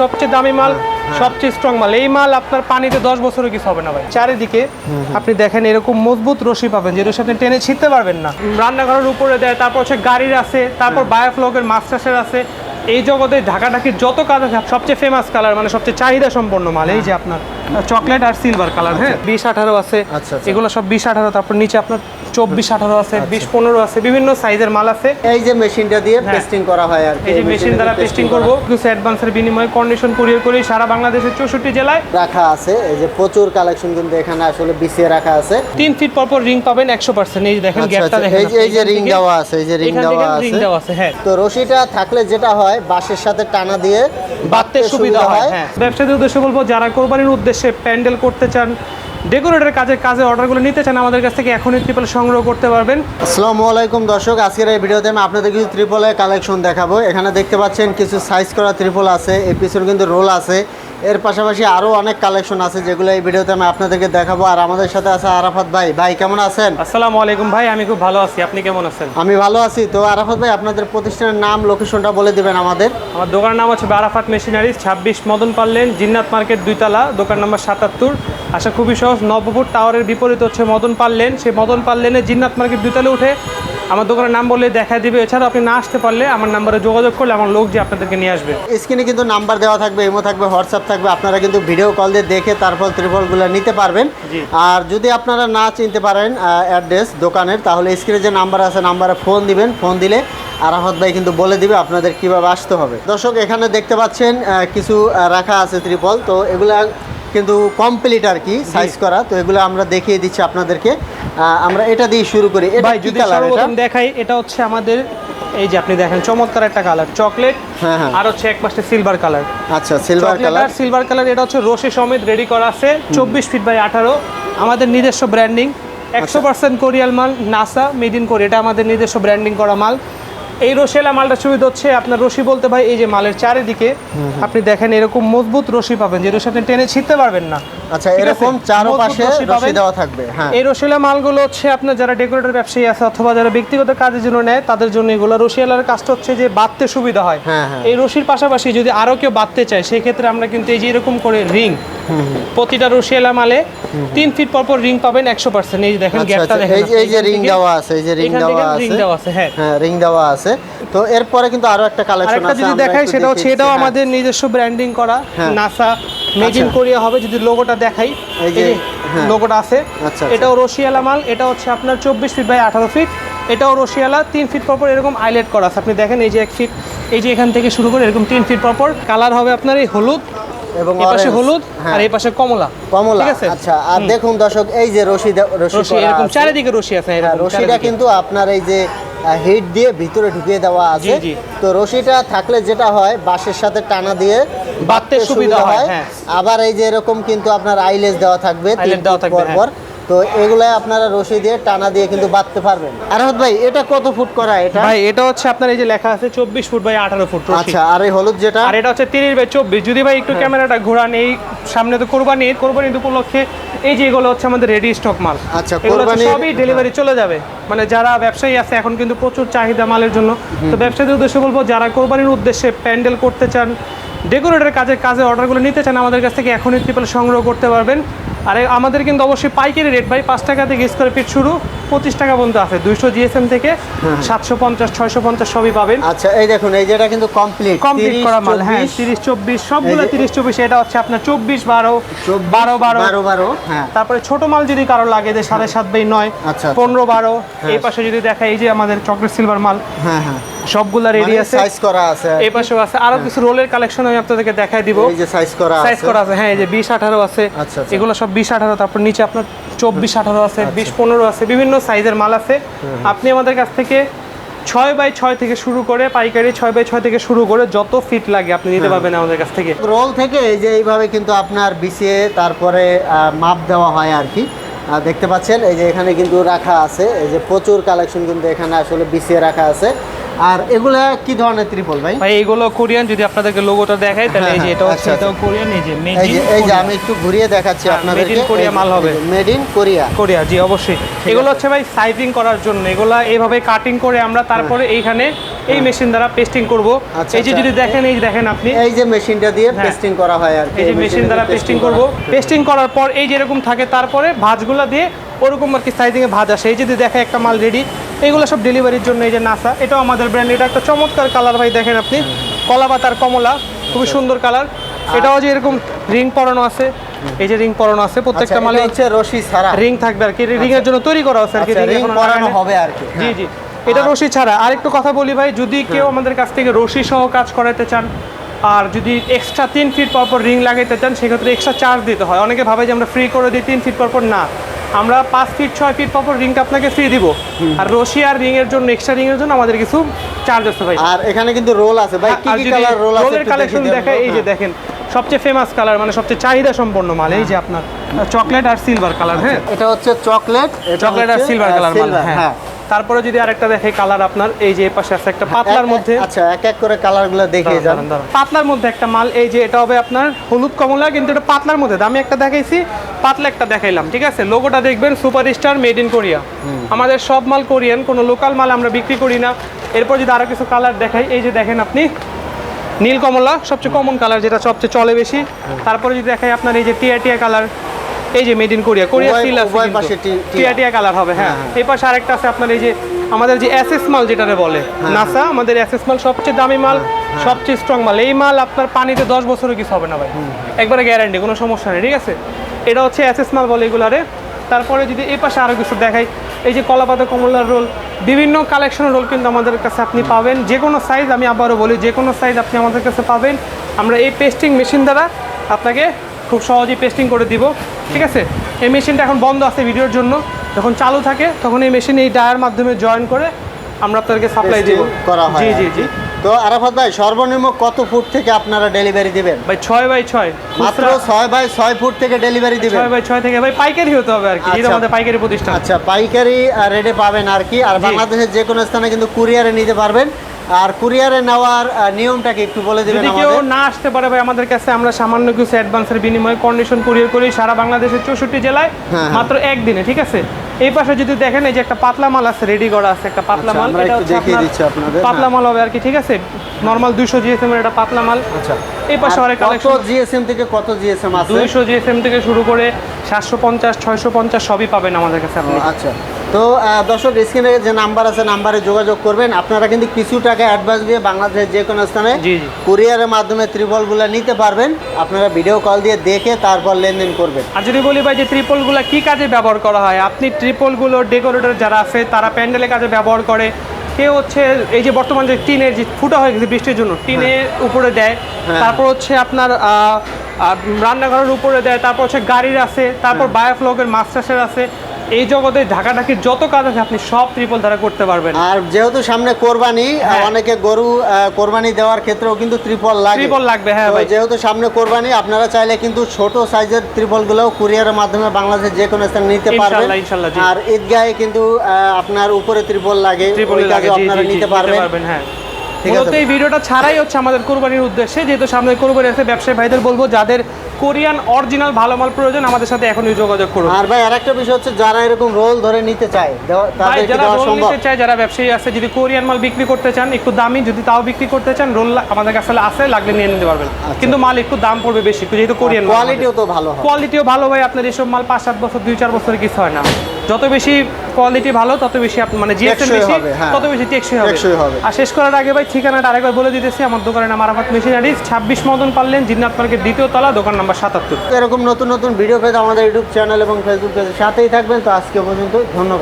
সবচেয়ে দামি মাল সবচেয়ে স্ট্রং মাল। এই মাল আপনার পানিতে দশ বছরও কিছু হবে না ভাই। চারিদিকে আপনি দেখেন এরকম মজবুত রশি পাবেন যে রশি আপনি টেনে ছিঁড়তে পারবেন না। রান্নাঘরের উপরে দেয় তারপর হচ্ছে গাড়ির আছে তারপর। বায়োফ্লগের মাস্টার্সের আছে। এই জগতে ঢাকাঢাকির যত কাজ আছে সবচেয়ে ফেমাস কালার মানে সবচেয়ে চাহিদা সম্পন্ন মাল। এই যে আপনার চকলেট আর সিলভার কালার হ্যাঁ? বিশ আঠারো আছে আচ্ছা, আচ্ছা। এগুলো সব বিশ আঠারো তারপর নিচে আপনার চব্বিশ আঠারো আছে বিশ পনেরো আছে বিভিন্ন সাইজের মাল আছে। এই যে মেশিনটা দিয়ে হ্যাঁ। পেস্টিং করা হয় আর এই যে মেশিন দ্বারা টেস্টিং করব। কিছু অ্যাডভান্সের বিনিময়ে কন্ডিশন কুরিয়ার করি। সারা বাংলাদেশের চৌষট্টি জেলায়। রাখা আছে। এই যে প্রচুর কালেকশন কিন্তু এখানে আসলে বিছিয়ে রাখা আছে। তিন ফিট পর পর রিং পাবেন একশো পার্সেন্ট এই যে দেখেন আচ্ছা, গ্যাপটা আচ্ছা, দেখেন এই যে- ring দেওয়া আছে, এই যে ring দেওয়া আছে। রিং দেওয়া আছে হ্যাঁ। তো রশিটা থাকলে যেটা হয় বাঁশের সাথে টানা দিয়ে বাড়তে সুবিধা হয়। হ্যাঁ। ব্যবসায়ীদের উদ্দেশ্যে বলব যারা কোরবানির উদ্দেশ্যে প্যান্ডেল করতে চান ডেকোরেটের কাজে কাজে অর্ডারগুলো নিতে চান আমাদের কাছ থেকে এখনই ট্রিপল সংগ্রহ করতে পারবেন। আসসালামু আলাইকুম দর্শক আজকের এই ভিডিওতে আমি আপনাদের কিছু ত্রিপলের কালেকশন দেখাবো। এখানে দেখতে পাচ্ছেন কিছু সাইজ করা ত্রিপল আছে এর পিছনে কিন্তু রোল আছে। এর পাশাপাশি আরও অনেক কালেকশন আছে যেগুলো এই ভিডিওতে আমি আপনাদেরকে দেখাবো। আর আমাদের সাথে আছে আরাফাত ভাই। ভাই কেমন আছেন? আসসালামু আলাইকুম ভাই আমি খুব ভালো আছি। আপনি কেমন আছেন? আমি ভালো আছি। তো আরাফাত ভাই আপনাদের প্রতিষ্ঠানের নাম লোকেশনটা বলে দিবেন আমাদের। আমার দোকানের নাম হচ্ছে বারাফাত মেশিনারিজ ছাব্বিশ মদন পাল্লেন জিন্নাত মার্কেট দুইতলা দোকান নম্বর সাতাত্তর। আশা খুবই সহজ নবপুর টাওয়ারের বিপরীত হচ্ছে মদন পাল্লেন সেই মদন পাল্লেনে জিন্নাত মার্কেট দুইতলে উঠে আমার দোকানের নাম বললে দেখা দিবে। এছাড়াও আপনি না আসতে পারলে আমার নাম্বারে যোগাযোগ করলে আমার লোক যে আপনাদেরকে নিয়ে আসবে। স্ক্রিনে কিন্তু নাম্বার দেওয়া থাকবে ইমো থাকবে হোয়াটসঅ্যাপ থাকবে। আপনারা কিন্তু ভিডিও কল দিয়ে দেখে তারপর ত্রিপলগুলো নিতে পারবেন। আর যদি আপনারা না চিনতে পারেন অ্যাড্রেস দোকানের তাহলে স্ক্রিনে যে নাম্বার আছে নাম্বারে ফোন দিবেন। ফোন দিলে আরাফাত ভাই কিন্তু বলে দিবে আপনাদের কীভাবে আসতে হবে। দর্শক এখানে দেখতে পাচ্ছেন কিছু রাখা আছে ত্রিপল। তো এগুলা কিন্তু কমপ্লিট আর কি সাইজ করা তো এগুলো আমরা দেখিয়ে দিচ্ছি আপনাদেরকে। আমরা এটা দিয়ে শুরু করি। এটা ভাই কি যদি কালার এটা? সর্বপ্রথম দেখাই এটা হচ্ছে আমাদের এই যে আপনি দেখেন চমৎকার একটা কালার চকলেট হ্যাঁ, হ্যাঁ। আর হচ্ছে এক পাশে সিলভার কালার আচ্ছা সিলভার কালার সিলভার কালার এটা হচ্ছে রশি সমেত রেডি করা আছে চব্বিশ ফিট বাই আঠারো। আমাদের নিজস্ব ব্র্যান্ডিং একশো আচ্ছা। পার্সেন্ট কোরিয়াল মাল নাসা মেড ইন কোরিয়া এটা আমাদের নিজস্ব ব্র্যান্ডিং করা মাল। এই রশিয়ালা মালটা সুবিধা হচ্ছে। আপনার রশি বলতে ভাই এই যে মালের চারিদিকে আপনি দেখেন এরকম মজবুত রশি পাবেন যে রশি আপনি টেনে ছিঁড়তে পারবেন না। আচ্ছা এরকম চারো মজবুত পাশে রশি দেওয়া থাকবে হ্যাঁ। এই রসিলা মালগুলো হচ্ছে আপনার যারা ডেকোরেটর ব্যবসায়ী আছে অথবা যারা ব্যক্তিগত কাজের জন্য নেয় তাদের জন্য এগুলো রসিয়ালার কাজটা হচ্ছে যে বাঁধতে সুবিধা হয়। হ্যাঁ, হ্যাঁ। এই রশির পাশাপাশি যদি আরও কেউ বাঁধতে চায় সেই ক্ষেত্রে আমরা কিন্তু এই যে এরকম করে রিং প্রতিটা রসিয়ালা মালে তিন ফিট পর পর রিং পাবেন একশো পার্সেন্ট এই যে দেখেন আচ্ছা, গ্যাপটা আচ্ছা, দেখেন এই যে- রিং দেওয়া আছে এই যে রিং দেওয়া থেকে রিং আছে দেওয়া আছে হ্যাঁ। হ্যাঁ রিং দেওয়া আছে। তো এরপরে কিন্তু আরও একটা কালেকশন আছে যদি দেখাই সেটা হচ্ছে এটাও হ্যাঁ। আমাদের নিজস্ব ব্র্যান্ডিং করা। NASA made in. কোরিয়া হবে যদি লোগোটা দেখাই এই যে, যে হ্যাঁ। লোগোটা আছে আচ্ছা, আচ্ছা। এটাও রশিয়ালা মাল এটা হচ্ছে আপনার চব্বিশ ফিট বাই আঠারো ফিট এটাও রশিয়ালা তিন ফিট পরপর এরকম আইলেট করা আছে আপনি দেখেন এই যে এক ফিট এই যে এখান থেকে শুরু করে এরকম তিন ফিট পরপর কালার হবে আপনার এই হলুদ এবং এই পাশে হলুদ হ্যাঁ। আর এই পাশে কমলা কমলা ঠিক আছে আচ্ছা আর দেখুন দর্শক এই যে রশি রশি এরকম চারিদিকে রশি আছে রশিটা কিন্তু আপনার এই যে হিট দিয়ে ভিতরে ঢুকিয়ে দেওয়া আছে। তো রশিটা থাকলে যেটা হয় বাঁশের সাথে টানা দিয়ে বাঁধতে সুবিধা হয়, হ্যাঁ। আবার এই যে এরকম কিন্তু আপনার আইলেজ দেওয়া থাকবে পর পর। তো এগুলো আপনারা রশি দিয়ে টানা দিয়ে কিন্তু বাঁধতে পারবেন। আরহাত ভাই এটা কত ফুট করা এটা? ভাই এটা হচ্ছে আপনার এই যে লেখা আছে চব্বিশ ফুট বাই আঠারো ফুট আচ্ছা আর এই হলুদ যেটা? আর এটা হচ্ছে তিরিশ বাই চব্বিশ। যদি ভাই একটু ক্যামেরাটা ঘোরান এই সামনে তো কোরবানি কোরবানি উপলক্ষে এই যে এগুলো হচ্ছে আমাদের রেডি স্টক মাল। আচ্ছা, কোরবানির- সবই ডেলিভারি চলে যাবে। মানে যারা ব্যবসায়ী আছে এখন কিন্তু প্রচুর চাহিদা মালের জন্য। তো ব্যবসায়ীদের উদ্দেশ্যে বলব যারা কোরবানির উদ্দেশ্যে প্যান্ডেল করতে চান ডেকোরেটের কাজে কাজে অর্ডারগুলো নিতে চান আমাদের কাছ থেকে এখনই ট্রিপল সংগ্রহ করতে পারবেন। আর আমাদের কিন্তু অবশ্যই পাইকারি রেট ভাই পাঁচ টাকা থেকে স্কোয়ার ফিট শুরু। পঁচিশ টাকা পর্যন্ত আছে দুইশো জিএসএম থেকে সাতশো পঞ্চাশ ছয়শো পঞ্চাশ সবই পাবেন। আচ্ছা এই দেখুন এই যেটা কিন্তু কমপ্লিট কমপ্লিট করা মাল হ্যাঁ তিরিশ চব্বিশ সবগুলো তিরিশ চব্বিশ এটা হচ্ছে আপনার চব্বিশ বারো বারো বারো। বারো বারো হ্যাঁ। তারপরে ছোট মাল যদি কারও লাগে যে সাড়ে সাত বাই নয় আচ্ছা, আচ্ছা। পনেরো বারো এই পাশে যদি দেখা এই যে আমাদের চকলেট সিলভার মাল হ্যাঁ হ্যাঁ। সবগুলা রেডি আছে। সাইজ করা আছে এই পাশেও আছে। আরও কিছু রোলের কালেকশন আমি আপনাদেরকে দেখাই দিব। এই যে সাইজ করা সাইজ আছে। করা আছে হ্যাঁ এই যে বিশ আঠারো আছে। আচ্ছা। এগুলো সব বিশ আঠারো তারপর নিচে আপনার চব্বিশ আঠারো আছে বিশ পনেরো আছে বিভিন্ন সাইজের মাল আছে। আপনি আমাদের কাছ থেকে ছয় বাই ছয় থেকে শুরু করে পাইকারি ছয় বাই ছয় থেকে শুরু করে যত ফিট লাগে আপনি নিতে পারবেন আমাদের কাছ থেকে। রোল থেকে এই যে এইভাবে কিন্তু আপনার বিছিয়ে তারপরে মাপ দেওয়া হয় আর কি। দেখতে পাচ্ছেন এই যে এখানে কিন্তু রাখা আছে। এই যে প্রচুর কালেকশন কিন্তু এখানে আসলে বিছিয়ে রাখা আছে। আর এগুলা কি ধরনের ত্রিপল ভাই? ভাই এইগুলো কোরিয়ান যদি আপনাদেরকে লোগোটা দেখাই তাহলে এই যে হ্যাঁ, এটা হচ্ছে এটাও কোরিয়ান এই যে মেড যে এই যে আমি একটু ঘুরিয়ে দেখাচ্ছি হ্যাঁ, আপনাদের made in Korea মাল হবে। Made in Korea. কোরিয়া জি অবশ্যই। এগুলো হচ্ছে ভাই সাইজিং করার জন্য। এগুলা এইভাবে কাটিং করে আমরা তারপরে এইখানে এই মেশিন দ্বারা পেস্টিং করব। আচ্ছা, এই যে আচ্ছা। যদি দেখেন এই যে দেখেন আপনি। এই যে মেশিনটা দিয়ে হ্যাঁ। পেস্টিং করা হয় আর এই যে মেশিন দ্বারা পেস্টিং করব। পেস্টিং করার পর এই যেরকম থাকে তারপরে ভাঁজগুলো দিয়ে ওরকম আর কি সাইজিং এ ভাজ আসে। এই যদি দেখে একটা মাল রেডি এইগুলো সব ডেলিভারির জন্য এই যে নাসা এটাও আমাদের ব্র্যান্ড এটা একটা চমৎকার কালার ভাই দেখেন আপনি। কলা পাতার কমলা খুবই সুন্দর কালার এটাও যে এরকম রিং পরানো আছে এই যে রিং পরানো আছে প্রত্যেকটা আচ্ছা, মালে হচ্ছে রশি ছাড়া। রিং থাকবে আর কি। রিং এর জন্য তৈরি করা আছে আর কি আচ্ছা, ring ring পরানো হবে আর কি। জি হ্যাঁ। জি এটা রশি ছাড়া। আরেকটু কথা বলি ভাই যদি কেউ আমাদের কাছ থেকে রশি সহ কাজ করাতে চান আর যদি এক্সট্রা তিন ফিট পর পর রিং লাগাইতে চান সেক্ষেত্রে এক্সট্রা চার্জ দিতে হয়। অনেকে ভাবে যে আমরা ফ্রি করে দিই তিন ফিট পর পর না। আমরা পাঁচ ফিট ছয় ফিট পর রিংটা আপনাকে ফ্রি দিব। আর রশি আর রিং এর জন্য এক্সট্রা রিং এর জন্য আমাদের কিছু চার্জ আছে ভাই। আর এখানে কিন্তু রোল আছে। ভাই কি কি কালার রোল আছে রোলের কালেকশন দেখে? এই যে হ্যাঁ। দেখেন সবচেয়ে ফেমাস কালার মানে সবচেয়ে চাহিদা সম্পন্ন মাল এই যে আপনার চকলেট আর সিলভার কালার হ্যাঁ? এটা হচ্ছে চকলেট চকলেট আর সিলভার কালার মাল হ্যাঁ। তারপরে যদি আরেকটা দেখে কালার আপনার এই যে পাশে আছে একটা পাতলার মধ্যে। আচ্ছা এক এক করে কালারগুলো দেখিয়ে যান। পাতলার মধ্যে একটা মাল এই যে এটা হবে আপনার হলুদ কমলা কিন্তু এটা পাতলার মধ্যে। আমি একটা দেখাইছি পাতলা একটা দেখাইলাম ঠিক আছে? লোগোটা দেখবেন super star made in Korea আমাদের সব মাল কোরিয়ান কোনো লোকাল মাল আমরা বিক্রি করি না। এরপর যদি আরও কিছু কালার দেখাই এই যে দেখেন আপনি নীল কমলা সবচেয়ে কমন কালার যেটা সবচেয়ে চলে বেশি। তারপরে যদি দেখাই আপনার এই যে টিয়া টিয়া কালার এই যে made in Korea Korea seal আছে টিয়া। টিয়া কালার হবে হ্যাঁ। এই পাশে আরেকটা আছে আপনার এই যে আমাদের যে এসএস মাল যেটারে বলে হ্যাঁ, নাসা আমাদের এসএস মাল সবচেয়ে দামি মাল সবচেয়ে স্ট্রং মাল এই মাল আপনার পানিতে দশ বছরের কিছু হবে না ভাই। একবারে গ্যারান্টি কোনো সমস্যা নেই ঠিক আছে? এটা হচ্ছে এসএস মাল বলে এগুলারে। তারপরে যদি এই পাশে আরও কিছু দেখাই এই যে কলাপাতা কমলার রোল বিভিন্ন কালেকশনের রোল কিন্তু আমাদের কাছে আপনি পাবেন। যে কোনো সাইজ আমি আবারও বলি যে কোনো সাইজ আপনি আমাদের কাছে পাবেন। আমরা এই পেস্টিং মেশিন দ্বারা আপনাকে খুব সহজেই পেস্টিং করে দিব। ঠিক আছে? এই মেশিনটা এখন বন্ধ আছে ভিডিওর জন্য। যখন চালু থাকে তখন এই মেশিন এই ডায়ার মাধ্যমে জয়েন করে আমরা আপনাদেরকে সাপ্লাই দিব। করা হয় জি জি জি। তো আরাফাত ভাই সর্বনিম্ন কত ফুট থেকে আপনারা ডেলিভারি দিবেন? ভাই ছয় বাই ছয়। মাত্র ছয় বাই ছয় ফুট থেকে ডেলিভারি দিবেন? ছয় বাই ছয় থেকে ভাই পাইকারি হতে হবে আর কি এটা আচ্ছা। আমাদের পাইকারি প্রতিষ্ঠান। আচ্ছা পাইকারি রেটে পাবেন আর কি। আর। বাংলাদেশের যে কোনো স্থানে কিন্তু কুরিয়ারে নিতে পারবেন। আর কুরিয়ারে নেওয়ার নিয়মটাকে একটু বলে দিবেন যদি কেউ না আসতে পারে ভাই আমাদের কাছে আমরা সামান্য কিছু অ্যাডভান্সের বিনিময়ে কন্ডিশন কুরিয়ার করি সারা বাংলাদেশের চৌষট্টি জেলায় হ্যাঁ। মাত্র একদিনে ঠিক আছে? এই পাশে যদি দেখেন এই যে একটা পাতলা মাল আছে রেডি করা আছে একটা পাতলা আচ্ছা, মাল এটা দেখিয়ে দিচ্ছি আপনাদের, পাতলা হ্যাঁ। মাল হবে আর কি ঠিক আছে? নর্মাল দুইশো জিএসএম এর এটা পাতলা মাল। আচ্ছা। এই পাশে আর অনেক কত জিএসএম থেকে কত জিএসএম আছে? দুইশো জিএসএম থেকে শুরু করে সাতশো পঞ্চাশ ছয়শো পঞ্চাশ সবই পাবেন আমাদের কাছে আপনি। আচ্ছা। তো দর্শক স্ক্রিনে যে নাম্বার আছে নাম্বারে যোগাযোগ করবেন। আপনারা কিন্তু কিছু টাকা অ্যাডভান্স দিয়ে বাংলাদেশের যে কোনো স্থানে। কুরিয়ারের মাধ্যমে ত্রিপলগুলো নিতে পারবেন। আপনারা ভিডিও কল দিয়ে দেখে তারপর লেনদেন করবেন। আর যদি বলি ভাই যে ট্রিপলগুলো কি কাজে ব্যবহার করা হয়? আপনি ট্রিপলগুলো ডেকোরেটর যারা আছে তারা প্যান্ডেলের কাজে ব্যবহার করে। কেউ হচ্ছে এই যে বর্তমান যে টিনের যে ফুটা হয়ে গেছে বৃষ্টির জন্য টিনের উপরে দেয়। হ্যাঁ। তারপর হচ্ছে আপনার রান্নাঘরের উপরে দেয়। তারপর হচ্ছে গাড়ির আছে। তারপর হ্যাঁ। বায়োফ্লকের মাস্টার্সের আছে। এই জগতে ঢাকাঢাকির যত কাজ আছে আপনি সব ট্রিপল দ্বারা করতে পারবেন আর যেহেতু সামনে কোরবানি হ্যাঁ। অনেকে গরু কোরবানি দেওয়ার ক্ষেত্রেও কিন্তু ত্রিপল লাগে ট্রিপল লাগবে হ্যাঁ ভাই যেহেতু সামনে কোরবানি আপনারা চাইলে কিন্তু ছোট সাইজের ত্রিপলগুলো কুরিয়ারের মাধ্যমে বাংলাদেশের যে কোনো স্থানে নিতে পারবেন। আর ঈদগাহে কিন্তু আপনার উপরে ত্রিপল লাগে আপনারা নিতে পারবেন হ্যাঁ মূলত। এই ভিডিওটা ছাড়াই হচ্ছে আমাদের কোরবানির উদ্দেশ্যে যেহেতু সামনে কোরবানি আছে ব্যবসায়ী ভাইদের বলব যাদের কোরিয়ান অরিজিনাল ভালো মাল প্রয়োজন আমাদের সাথে এখনই যোগাযোগ করুন। আর ভাই আরেকটা বিষয় হচ্ছে যারা এরকম রোল ধরে নিতে চায় ভাই যারা রোল নিতে চায় যারা ব্যবসায়ী আছে যদি কোরিয়ান মাল বিক্রি করতে চান একটু দামি যদি তাও বিক্রি করতে চান রোল আমাদের কাছে আছে লাগলে নিয়ে নিতে পারবেন। কিন্তু মাল একটু দাম পড়বে বেশি যেহেতু কোরিয়ান কোয়ালিটিও তো ভালো কোয়ালিটিও ভালো ভাই আপনার এসব মাল পাঁচ সাত বছর দুই চার বছরের কিছু হয় না। যত বেশি কোয়ালিটি ভালো তত বেশি মানে জিএসএম বেশি হ্যাঁ। তত বেশি টেকসই হবে টেকসই হবে। আর শেষ করার আগে ভাই ঠিকানাটা আরেকবার বলে দিতেছি আমার দোকানের নাম আরাফাত মেশিনারিজ ছাব্বিশ মদন পারলেন জিন্নাত পার্কের দ্বিতীয় তলা দোকান নাম্বার সাতাত্তর এরকম নতুন নতুন ভিডিও পেতে আমাদের ইউটিউব চ্যানেল এবং ফেসবুক পেজের সাথেই থাকবেন তো আজকে পর্যন্ত ধন্যবাদ